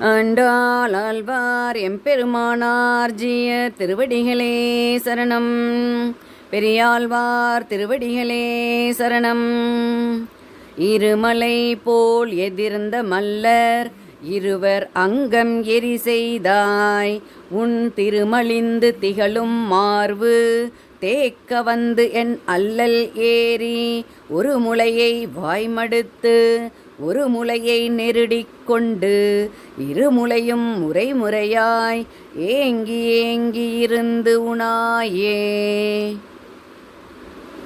ஆண்டாளாழ்வார் எம்பெருமானார் ஜிய திருவடிகளே சரணம். பெரியாழ்வார் திருவடிகளே சரணம். இருமலை போல் எதிர்ந்த மல்லர் இருவர் அங்கம் எரி செய்தாய். உன் திருமலிந்து திகழும் மார்பு தேக்க வந்து என் அல்லல் ஏறி. ஒரு முளையை வாய்மடுத்து ஒரு முளையை நெருடிக் கொண்டு இருமுலையும் முறைமுறையாய் ஏங்கி ஏங்கி இருந்து உணாயே.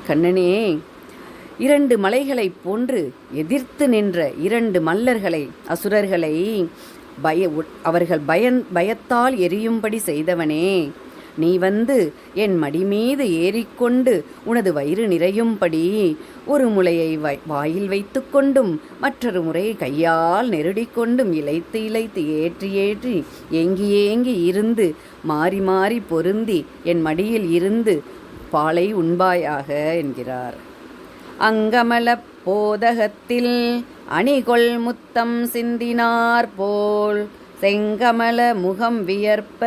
கண்ணனே இரண்டு மலைகளைப் போன்று எதிர்த்து நின்ற இரண்டு மல்லர்களை அசுரர்களை பய அவர்கள் பயன் பயத்தால் எரியும்படி செய்தவனே. நீ வந்து என் மடி மீது ஏறிக்கொண்டு உனது வயிறு நிறையும்படி ஒரு முளையை வை- வாயில் வைத்துக்கொண்டும் மற்றொரு முறை கையால் நெருடிக்கொண்டும் இழைத்து இழைத்து ஏற்றி ஏற்றி ஏங்கி ஏங்கி இருந்து மாறி மாறி பொருந்தி என் மடியில் இருந்து பாலை உண்பாயாக என்கிறார். அங்கமலப் போதகத்தில் அணிகொள் முத்தம் சிந்தினார் போல் செங்கமல முகம் வியர்ப்ப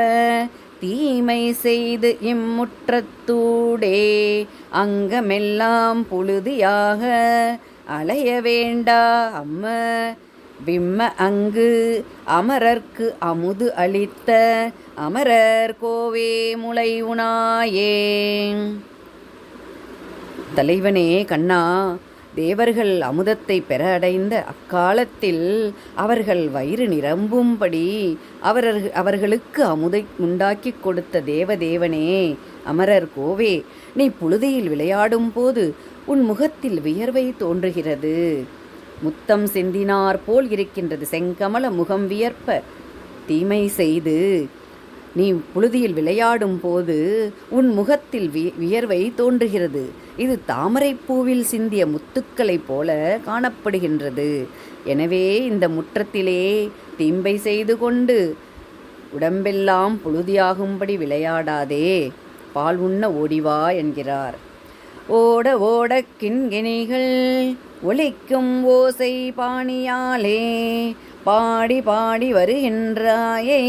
தீமை செய்து இம்முற்றத்தூடே அங்கமெல்லாம் புழுதியாக அலைய வேண்டா அம்ம. விம்ம அங்கு அமரர்க்கு அமுது அளித்த அமரர் கோவே முளை உணாயே தலைவனே கண்ணா தேவர்கள் அமுதத்தை பெற அடைந்த அக்காலத்தில் அவர்கள் வயிறு நிரம்பும்படி அவர் அவர்களுக்கு அமுதை உண்டாக்கிக் கொடுத்த தேவதேவனே அமரர் கோவே நீ புழுதியில் விளையாடும் போது உன் முகத்தில் வியர்வை தோன்றுகிறது. முத்தம் சிந்தினார் போல் இருக்கின்றது செங்கமல முகம் வியர்ப்ப. தீமை செய்து நீ புழுதியில் விளையாடும் போது உன் முகத்தில் வி- வியர்வை தோன்றுகிறது. இது தாமரைப் பூவில் சிந்திய முத்துக்களைப் போல காணப்படுகின்றது. எனவே இந்த முற்றத்திலே தீம்பை செய்து கொண்டு உடம்பெல்லாம் புழுதியாகும்படி விளையாடாதே பால் உண்ண ஓடிவா என்கிறார். ஓட ஓட கிண்கிணிகள் ஒலிக்கும் ஓசை பாணியாலே பாடி பாடி வருகின்றாயே.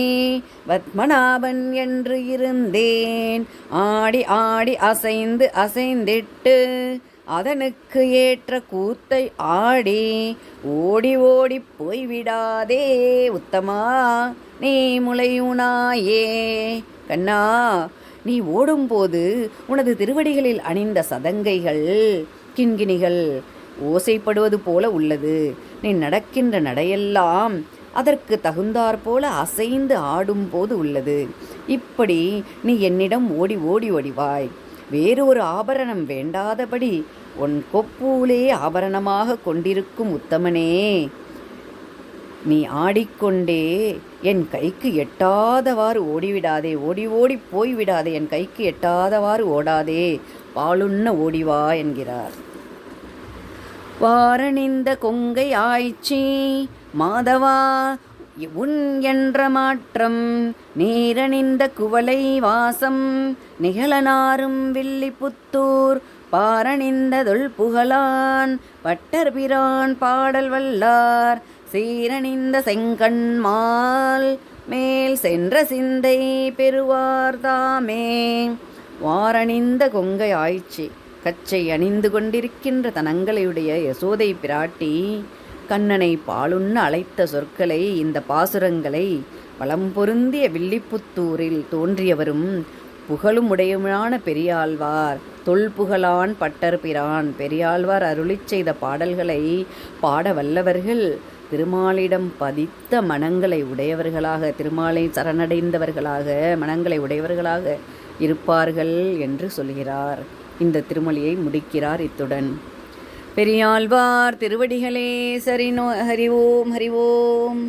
பத்மநாபன் என்று இருந்தேன். ஆடி ஆடி அசைந்து அசைந்திட்டு அதனுக்கு ஏற்ற கூத்தை ஆடி ஓடி ஓடி போய்விடாதே. உத்தமா நீ முளையுனாயே கண்ணா நீ ஓடும்போது உனது திருவடிகளில் அணிந்த சதங்கைகள் கிண்கிணிகள் ஓசைப்படுவது போல உள்ளது. நீ நடக்கின்ற நடையெல்லாம் அதற்கு தகுந்தாற் போல அசைந்து ஆடும்போது உள்ளது. இப்படி நீ என்னிடம் ஓடி ஓடி ஓடிவாய் வேறு ஒரு ஆபரணம் வேண்டாதபடி உன் கொப்பூலே ஆபரணமாக கொண்டிருக்கும் உத்தமனே. நீ ஆடிக்கொண்டே என் கைக்கு எட்டாதவாறு ஓடிவிடாதே. ஓடி ஓடி போய்விடாதே. என் கைக்கு எட்டாதவாறு ஓடாதே. பாலுண்ண ஓடிவா என்கிறார். வாரணிந்த கொங்கை ஆய்ச்சி. மாதவா உன் என்ற மாற்றம் நீரணிந்த குவளை வாசம். நிகழனாரும் வில்லிபுத்தூர் பாரணிந்ததுள் புகழான். பட்டர் பிரான் பாடல் வல்லார் சீரணிந்த செங்கண்மால் மேல் சென்ற சிந்தை பெறுவார் தாமே. வாரணிந்த கொங்கை ஆய்ச்சி. கச்சை அணிந்து கொண்டிருக்கின்ற தனங்களையுடைய யசோதை பிராட்டி கண்ணனை பாலுண்ண அழைத்த சொற்களை இந்த பாசுரங்களை வளம் பொருந்திய வில்லிப்புத்தூரில் தோன்றியவரும் புகழும் உடையுமான பெரியாழ்வார் தொல்புகழான் பட்டர் பிரான். பெரியாழ்வார் அருளிச் செய்த பாடல்களை பாட வல்லவர்கள் திருமாலிடம் பதித்த மனங்களை உடையவர்களாக திருமாலை சரணடைந்தவர்களாக மனங்களை உடையவர்களாக இருப்பார்கள் என்று சொல்கிறார். இந்த திருமொழியை முடிக்கிறார் இத்துடன். பெரியாழ்வார் திருவடிகளே சரினோ ஹரி ஓம் ஹரி ஓம்.